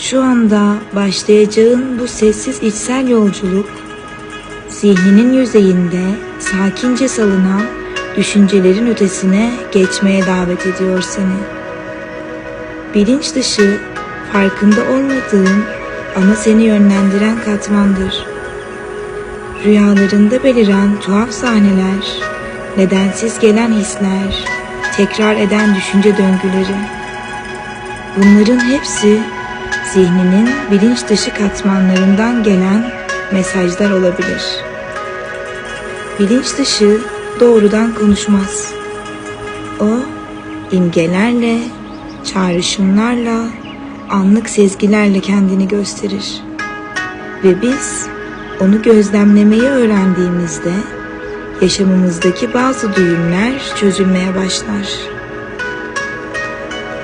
Şu anda başlayacağın bu sessiz içsel yolculuk, zihninin yüzeyinde sakince salınan düşüncelerin ötesine geçmeye davet ediyor seni. Bilinç dışı, farkında olmadığın ama seni yönlendiren katmandır. Rüyalarında beliren tuhaf sahneler, nedensiz gelen hisler, tekrar eden düşünce döngüleri. Bunların hepsi zihninin bilinç dışı katmanlarından gelen mesajlar olabilir. Bilinç dışı doğrudan konuşmaz. O imgelerle, çağrışımlarla, anlık sezgilerle kendini gösterir. Ve biz onu gözlemlemeyi öğrendiğimizde yaşamımızdaki bazı düğümler çözülmeye başlar.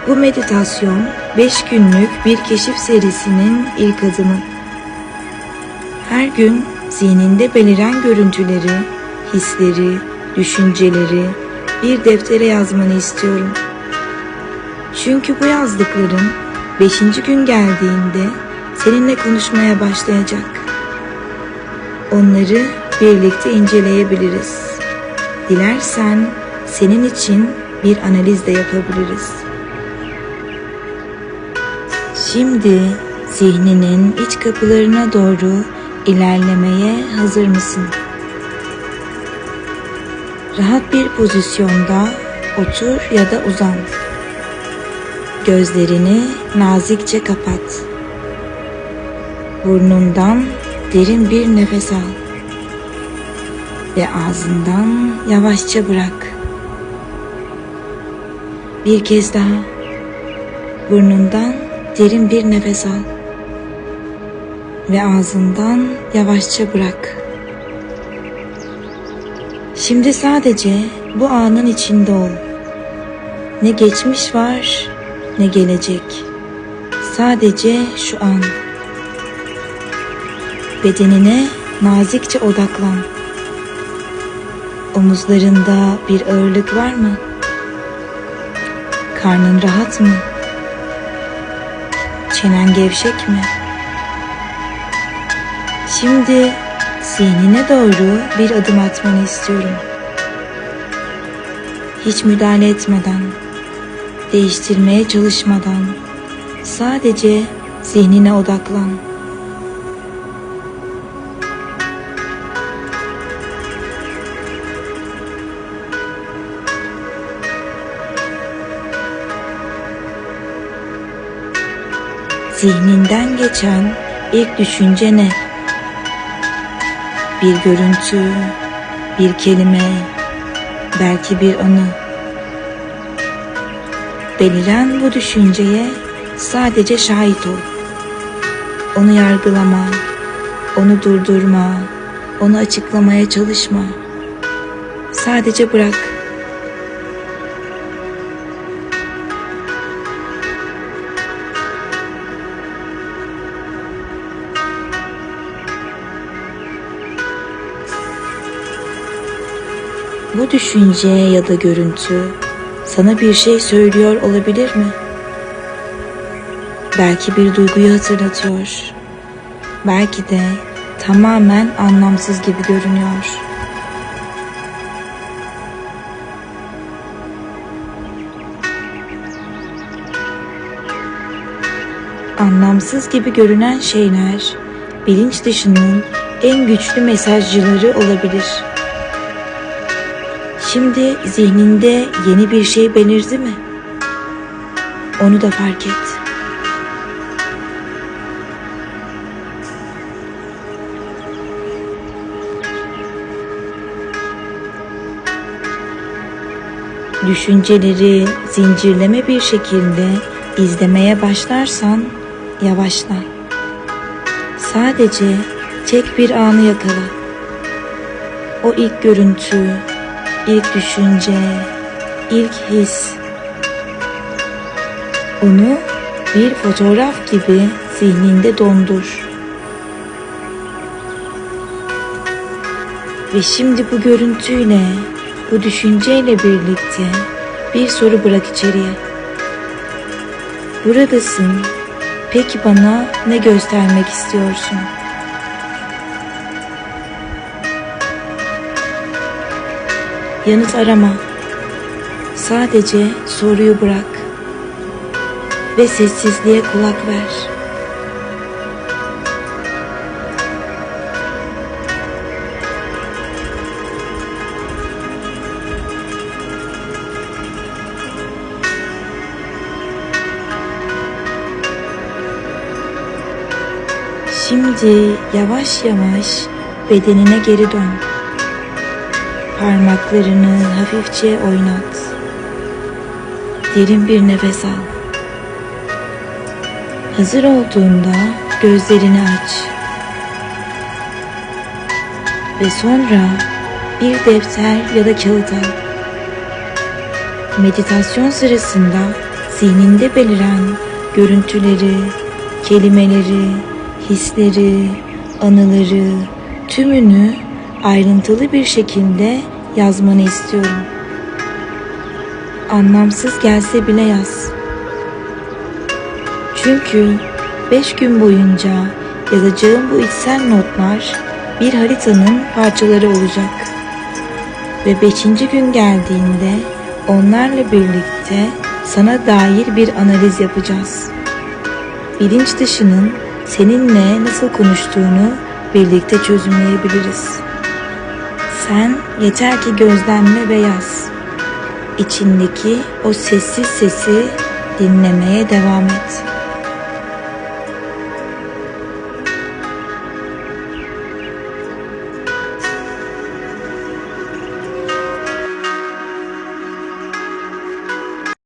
Bu meditasyon 5 günlük bir keşif serisinin ilk adımı. Her gün zihninde beliren görüntüleri, hisleri, düşünceleri bir deftere yazmanı istiyorum. Çünkü bu yazdıkların 5. gün geldiğinde seninle konuşmaya başlayacak. Onları birlikte inceleyebiliriz. Dilersen senin için bir analiz de yapabiliriz. Şimdi zihninin iç kapılarına doğru ilerlemeye hazır mısın? Rahat bir pozisyonda otur ya da uzan. Gözlerini nazikçe kapat. Burnundan derin bir nefes al ve ağzından yavaşça bırak. Bir kez daha burnundan derin bir nefes al ve ağzından yavaşça bırak. Şimdi sadece bu anın içinde ol. Ne geçmiş var ne gelecek. Sadece şu an. Bedenine nazikçe odaklan. Omuzlarında bir ağırlık var mı? Karnın rahat mı? Çenen gevşek mi? Şimdi zihnine doğru bir adım atmanı istiyorum. Hiç müdahale etmeden, değiştirmeye çalışmadan, sadece zihnine odaklan. Zihninden geçen ilk düşünce ne? Bir görüntü, bir kelime, belki bir anı. Beliren bu düşünceye sadece şahit ol. Onu yargılama, onu durdurma, onu açıklamaya çalışma. Sadece bırak. Bu düşünce ya da görüntü sana bir şey söylüyor olabilir mi? Belki bir duyguyu hatırlatıyor. Belki de tamamen anlamsız gibi görünüyor. Anlamsız gibi görünen şeyler bilinç dışının en güçlü mesajcıları olabilir. Şimdi zihninde yeni bir şey belirdi mi? Onu da fark et. Düşünceleri zincirleme bir şekilde izlemeye başlarsan yavaşla. Sadece tek bir anı yakala. O ilk görüntü, ilk düşünce, ilk his. Onu bir fotoğraf gibi zihninde dondur. Ve şimdi bu görüntüyle, bu düşünceyle birlikte bir soru bırak içeriye. Buradasın Peki bana ne göstermek istiyorsun? Yanıt arama. Sadece soruyu bırak ve sessizliğe kulak ver. Şimdi yavaş yavaş bedenine geri dön. Parmaklarını hafifçe oynat. Derin bir nefes al. Hazır olduğunda gözlerini aç. Ve sonra bir defter ya da kağıt al. Meditasyon sırasında zihninde beliren görüntüleri, kelimeleri, hisleri, anıları, tümünü ayrıntılı bir şekilde yazmanı istiyorum. Anlamsız gelse bile yaz. Çünkü beş gün boyunca yazacağım bu içsel notlar bir haritanın parçaları olacak. Ve beşinci gün geldiğinde onlarla birlikte sana dair bir analiz yapacağız. Bilinç dışının seninle nasıl konuştuğunu birlikte çözümleyebiliriz. Sen yeter ki gözlemle ve yaz. İçindeki o sessiz sesi dinlemeye devam et.